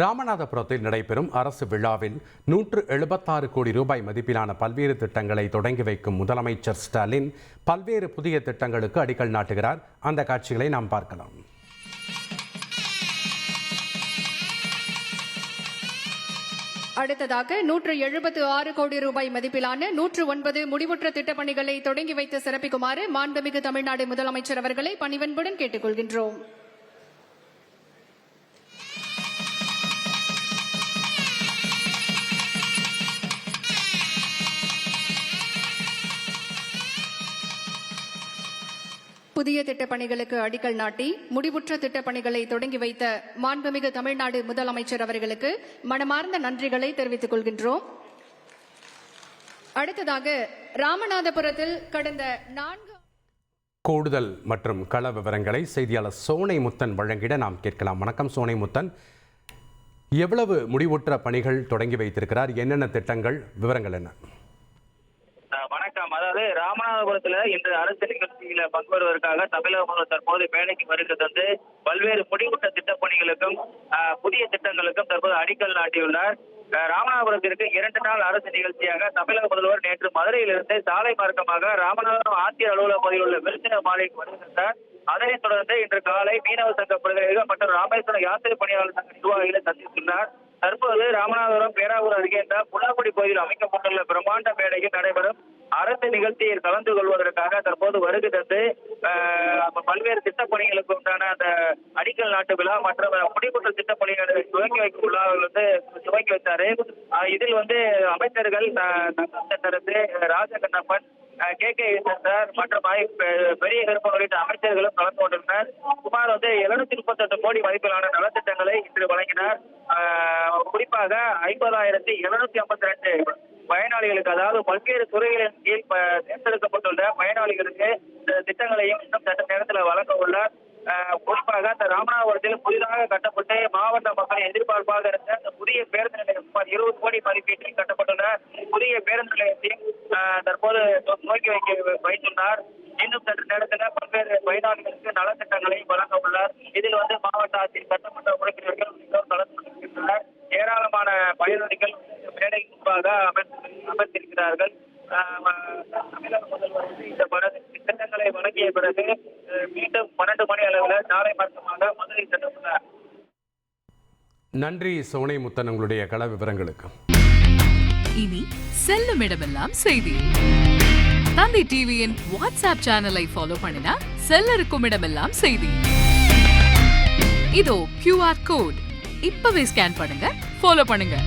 ராமநாதபுரத்தில் நடைபெறும் அரசு விழாவில் நூற்று எழுபத்தாறு கோடி ரூபாய் மதிப்பிலான பல்வேறு திட்டங்களை தொடங்கி வைக்கும் முதலமைச்சர் ஸ்டாலின் பல்வேறு புதிய திட்டங்களுக்கு அடிக்கல் நாட்டுகிறார். அந்த காட்சிகளை நாம் பார்க்கலாம். அடுத்ததாக நூற்று எழுபத்து ஆறு கோடி ரூபாய் மதிப்பிலான நூற்று ஒன்பது முடிவுற்ற திட்டப்பணிகளை தொடங்கி வைத்து சிறப்பிக்குமாறு மாண்புமிகு தமிழ்நாடு முதலமைச்சர் அவர்களை பணிவன்புடன் கேட்டுக்கொள்கின்றோம். புதிய திட்டப்பணிகளுக்கு அடிக்கல் நாட்டி முடிவுற்ற திட்டப்பணிகளை தொடங்கி வைத்த மாண்புமிகு தமிழ்நாடு முதலமைச்சர் அவர்களுக்கு மனமார்ந்த நன்றிகளை தெரிவித்துக் கொள்கின்றோம். அடுத்ததாக ராமநாதபுரத்தில் கடந்த நான்கு கூடுதல் மற்றும் கள விவரங்களை செய்தியாளர் சோனை முத்தன் வழங்கிட நாம் கேட்கலாம். வணக்கம் சோனை முத்தன் எவ்வளவு முடிவுற்ற பணிகள் தொடங்கி வைத்திருக்கிறார்? என்னென்ன திட்டங்கள்? விவரங்கள் என்ன? அதாவது ராமநாதபுரத்துல இன்று அரசு நிகழ்ச்சியில பங்குபெறுவதற்காக தமிழக முதல்வர் தற்போது மேடைக்கு வருகை தந்து பல்வேறு முடிவுட்ட திட்டப்பணிகளுக்கும் புதிய திட்டங்களுக்கும் தற்போது அடிக்கல் நாட்டியுள்ளார். ராமநாதபுரத்திற்கு இரண்டு நாள் அரசு நிகழ்ச்சியாக தமிழக முதல்வர் நேற்று மதுரையிலிருந்து சாலை மார்க்கமாக ராமநாதபுரம் ஆட்சியர் அலுவலக பகுதியில் உள்ள விருந்தின மாலைக்கு வருகின்றார் அதனைத் தொடர்ந்து இன்று காலை மீனவ சங்க பிரதிநிதிகள் மற்றும் ராமேஸ்வரம் யாத்திரை பணியாளர் சங்க நிர்வாகிகளை சந்தித்துள்ளார். தற்போது ராமநாதபுரம் பேராவூர் அருகே என்ற புல்லாக்குடி பகுதியில் அமைக்கப்பட்டுள்ள பிரம்மாண்ட மேடையில் நடைபெறும். அரசு நிகழ்ச்சியில் கலந்து கொள்வதற்காக தற்போது வருகை தந்து பல்வேறு திட்டப்பணிகளுக்கு உண்டான அந்த அடிக்கல் நாட்டு விழா மற்றும் முடிவுற்ற திட்டப்பணிகளை துவங்கி வைக்கும் விழாவில் வந்து துவங்கி வைத்தாரு. இதில் வந்து அமைச்சர்கள் தரத்து ராஜகண்ணப்பன் கே. கே. சார் மற்றும் பெரிய கருப்பம் உள்ளிட்ட அமைச்சர்களும் கலந்து கொண்டிருந்தனர் சுமார் வந்து எழுநூத்தி முப்பத்தெட்டு கோடி மதிப்பிலான நலத்திட்டங்களை இன்று வழங்கினார். ஆஹ் குறிப்பாக ஐம்பதாயிரத்தி எழுநூத்தி ஐம்பத்தி ரெண்டு பயனாளிகளுக்கு அதாவது பல்வேறு துறைகளின் கீழ் ப- தேர்ந்தெடுக்கப்பட்டுள்ள பயனாளிகளுக்கு இந்த திட்டங்களையும் இன்னும் சட்ட நேரத்தில் வழங்க உள்ளார் குறிப்பாக இந்த ராமநாதபுரத்தில் புதிதாக கட்டப்பட்டு மாவட்ட மக்கள் எதிர்பார்ப்பாக இருந்த இந்த புதிய பேருந்து நிலையம் சுமார் இருபது கோடி மதிப்பீட்டில் கட்டப்பட்டுள்ள புதிய பேருந்து நிலையத்தையும் தற்போது நோக்கி துவக்கி வைக்க வைத்துள்ளார். இன்னும் சற்று நேரத்தில் பல்வேறு பயனாளிகளுக்கு நலத்திட்டங்களை வழங்க உள்ளார் இதில் வந்து மாவட்ட ஆட்சியர் சட்டமன்ற உறுப்பினர்கள் உள்ளிட்டோர் கலந்து கொண்டிருக்கின்றனர் ஏராளமான பயனாளிகள் மேடை முன்பாக அமர்ந்து அமர்ந்திருக்கிறார்கள். தமிழக முதல்வர் வந்து இந்த திட்டங்களை வழங்கிய பிறகு மீண்டும் பன்னெண்டு மணி அளவில் நாளை மாற்றமாக மதுரை சென்றுள்ளார். நன்றி சோனை முத்தன் உங்களுடைய கள விவரங்களுக்கு. இனி செல்லும் இடமெல்லாம் செய்தி. தந்தை டிவியின் வாட்ஸ்அப் சேனலை ஃபாலோ பண்ணினா செல்ல இருக்கும் இடமெல்லாம் செய்தி. இதோ கியூஆர் கோட் இப்பவே ஸ்கேன் பண்ணுங்க ஃபாலோ பண்ணுங்க.